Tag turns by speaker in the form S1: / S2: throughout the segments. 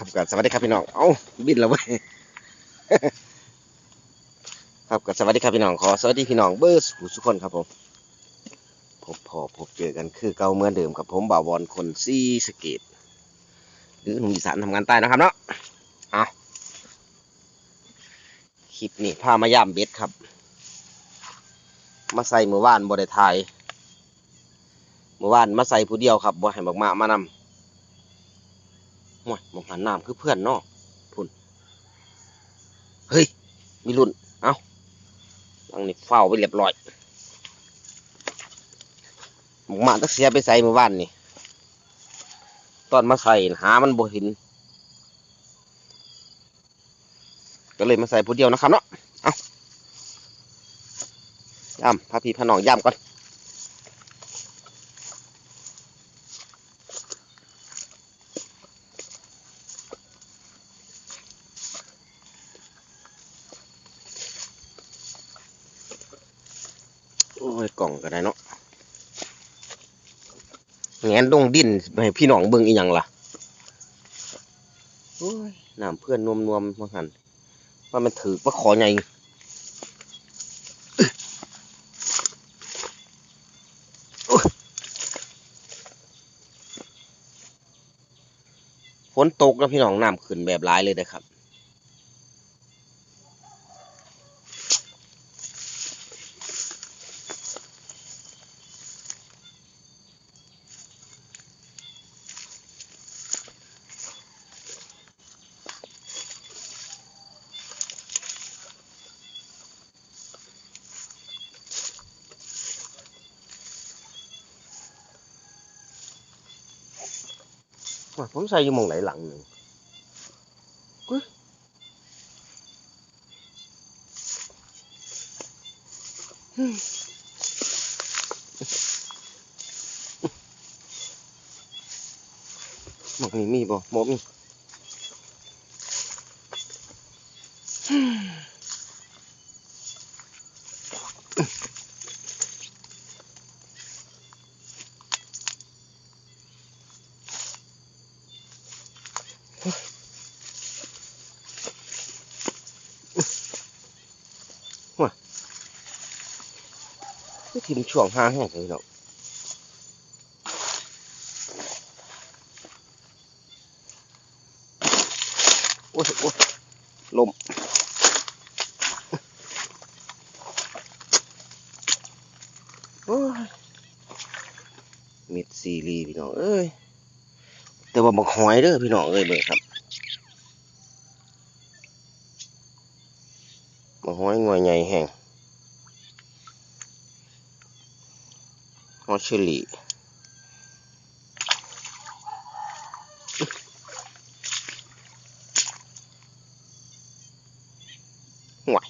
S1: ครับกับสวัสดีครับพี่น้อง เอ้าบินแล้วเว้ยครับกับสวัสดีครับพี่น้องขอสวัสดีพี่น้องเบอร์สุสุกคนครับผมพบพอพบเจอกันคือเก่าเมื่อเดิมกับผมบ่าวบอลคนซีสเกตหรือหนุ่มอีสานทำงานใต้นะครับเนาะเอาคลิปนี้พามาย่ามเบ็ดครับ มาใส่เมื่อวานบริทายเมื่อวานมาใส่ผู้เดียวครับบ่ให้บักมามานำ ห่วยมองหันน้ำคือเพื่อนเนาะพุ่นเฮ้ย มีรุ่น เอ้าลังนี่เฝ้าไปเรียบร้อยหมกมาตักเสียไปใส่เมื่อวานนี่ ตอนมาใส่หามันบ่เห็น ก็เลยมาใส่ผู้เดียวนะครับเนาะ เอาย่ำพาพี่พาน้องย่ำก่อน โอ้ยกล่องก็ได้เนาะ แงนดงดินให้พี่น้องเบิ่งอีหยังล่ะโอ้ยน้ำเพื่อนนวมนวมๆมาหันว่ามันถือปลาขอใหญ่โอ้ยฝนตกแล้วพี่น้องน้ำขึ้นแบบร้ายเลยนะครับ ว่าผมใส่อยู่หมองไหน หลังหนึ่งอุ๊ยอือทิมช่วงห้าแห้งเลยเนาะโอ้ยโอ้ยลมโอ้ยมิดซีรีพี่น้องเอ้ยแต่ว่าบักหอยเด้อพี่น้องเอ้ยเบิ่งครับบักหอยงวยใหญ่แห้ง อชอรี่ห่วย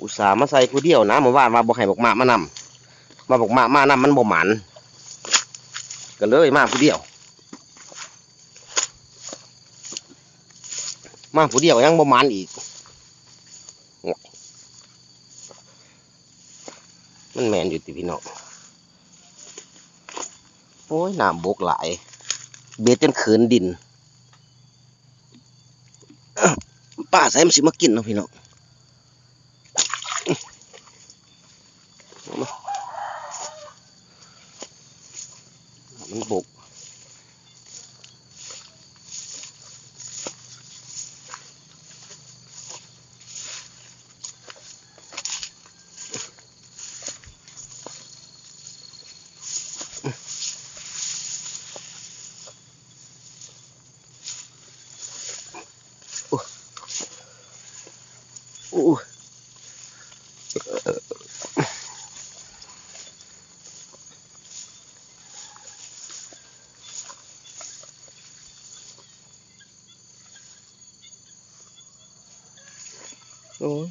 S1: อุตส่าห์มาใส่ผู้เดียวนะเมื่อวานมาบอกให้บอกมามานำมาบอกมามานำมันบ่หมันก็เลยมาผู้เดียว มาผู้เดียวยังบ่หมันอีก มันแมนอยู่ติพี่น้องโอ้ยน้ำบกหลาย เบ็ดจนเขินดินป้าใส่มันสิมากินเนาะพี่น้องเอามามันบก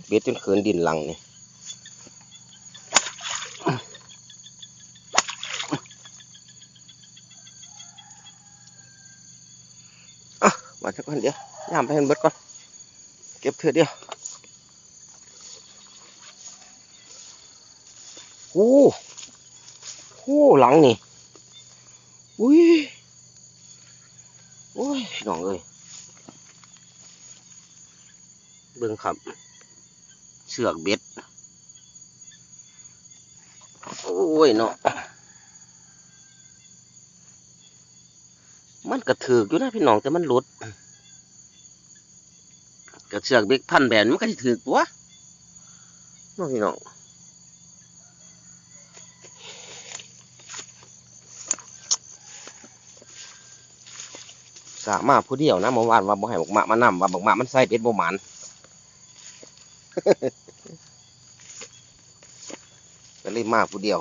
S1: เบ็ดจนเขินดินหลังนี่อะมาสักคนเดียวย่ามไปให้มันเบิดก่อน เก็บเถอะเดียวโอ้โหหลังนี่ อุ้ยน้องเอ้ยเบิ่งครับ เชือกเบ็ด โอ้ยเนาะ มันกระถือกอยู่นะพี่น้องแต่มันหลุดกระเชือกเบ็ดพันแบนมันก็สิถือตัวน้องพี่น้องสามารถผู้เดียวนะเมื่อวานว่าบ่ให้บักมะมานำว่าบักมะมันใส่เป็ดบ่หมัน ก็เลยมาผู้เดียว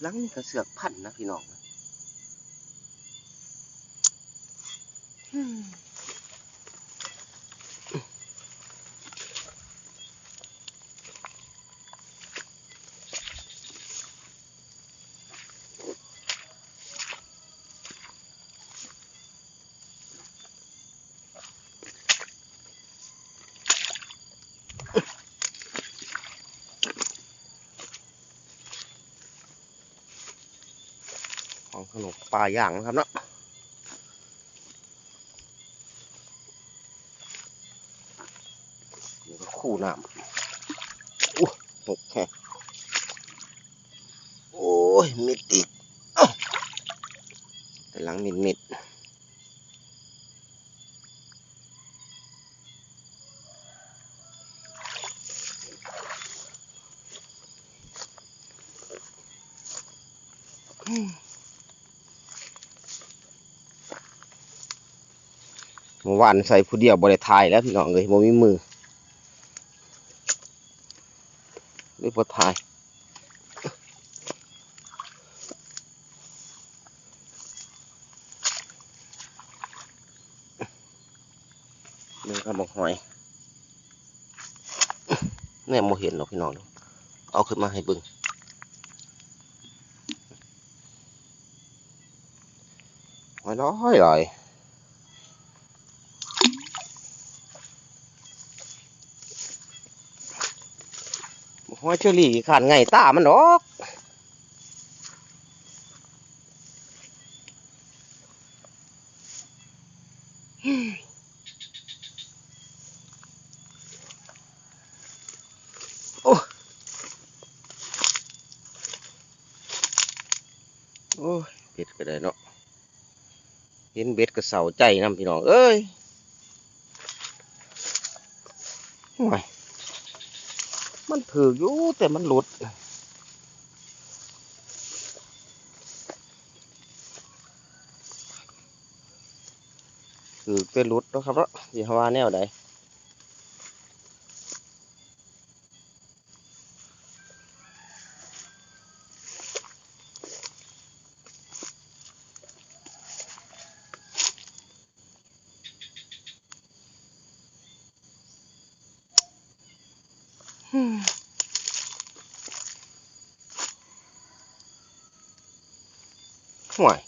S1: หลังนี่ก็เสือกพันนะพี่น้องน ขนมปลาย่างนะครับเนาะนี่ก็คู่น้ำอู้หกแค่โอ้ย มิดอีกแต่หลังมิดมิดเมื่ อวานใส่ผู้เดียวบริทายแล้วพี่น้องเลยบ่มีมือหรือบ่ทายนี่ก็บอกหอยเนี่ยโมเห็นหรอกพี่น้องเอาขึ้นมาให้บิ่งหอยน้อยเลย หอยเชอรี่ขาดไงตามันดอกโอ้ยเบ็ดก็ได้เนาะเห็นเบ็ดก็เศร้าใจนํพี่น้องเอ้ยห่วย มันถืออยู่แต่มันหลุด ถือเป็นหลุดนะครับเนาะสิว่าแนวไหน ห่วย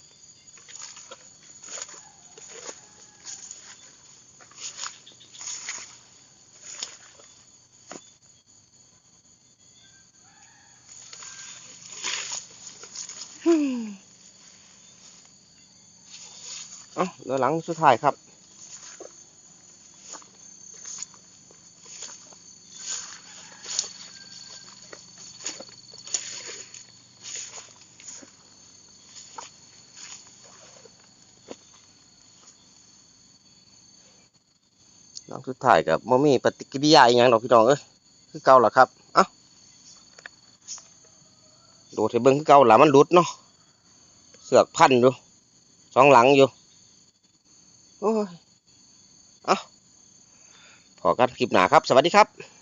S1: เอ้าเดี๋ยวหลังสุดท้ายครับ สุดท้ายกับมมีปฏิกิริยาอย่างดอกพี่น้องเอ้ยคือเก่าล่ะครับเอ้าโดดให้เบิ่งคือเก่าล่ะมันหลุดเนาะเสือกพันอยู่สองหลังอยู่โอ้ยเอ้าพอกันคลิปหนาครับ สวัสดีครับ